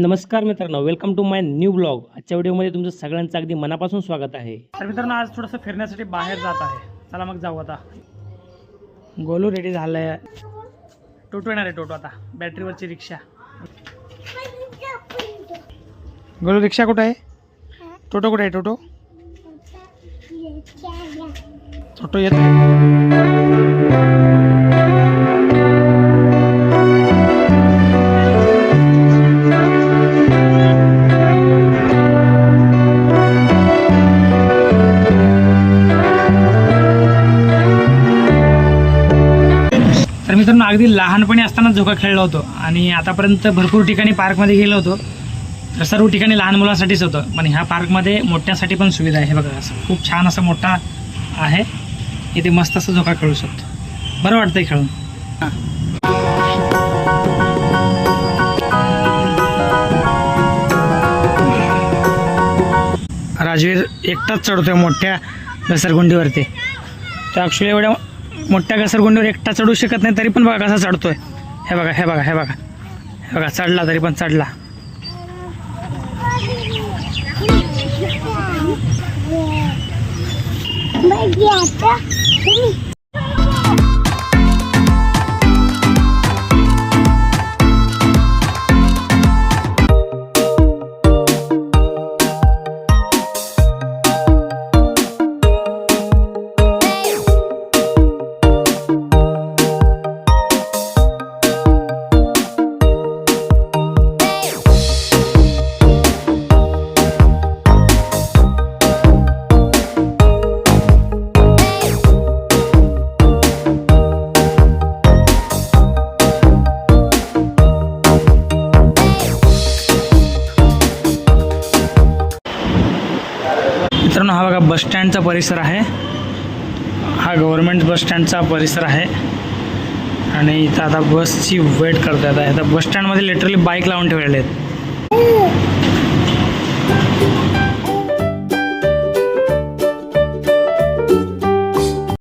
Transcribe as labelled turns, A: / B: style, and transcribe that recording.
A: नमस्कार मित्रांनो welcome to my new blog आजच्या व्हिडिओमध्ये तुमचं सगळ्यांचं अगदी मनापासून स्वागत आहे.
B: तर मित्रांनो आज थोडंसं फिरण्यासाठी बाहेर जात आहे. चला मग जाऊ आता. गोलू रेडी झालंय. टोटो येणार आहे टोटो आता. बॅटरीवरची रिक्षा. गोलू रिक्षा कुठं आहे? टोटो कुठे आहे टोटो? टोटो येत तर मित्रांनो अगदी लहानपणी असताना झोका खेळलो होतो आणि आतापर्यंत भरपूर ठिकाणी पार्कमध्ये गेलो होतो. तर सर्व ठिकाणी लहान मुलांसाठीच होतं. पण ह्या पार्कमध्ये मोठ्यासाठी पण सुविधा आहे. बघा असं खूप छान असं मोठा आहे. इथे मस्त असं झोका खेळू शकतो. बरं वाटतंय खेळून. राजवीर एकटाच चढतोय मोठ्या घसरगुंडीवरती. तर ॲक्च्युली एवढ्या मोठ्या घसरगुंडीवर एकटा चढू शकत नाही तरी पण बघा कसा चढतोय. हे बघा हे बघा हे बघा. हे बघा चढला तरी पण चढला. मित्रांनो हा बघा बसस्टँडचा परिसर आहे. हा गव्हर्मेंट बसस्टँडचा परिसर आहे. आणि इथं आता बसची वेट करतो आता. बसस्टँडमध्ये लिटरली बाईक लावून ठेवलेले आहेत.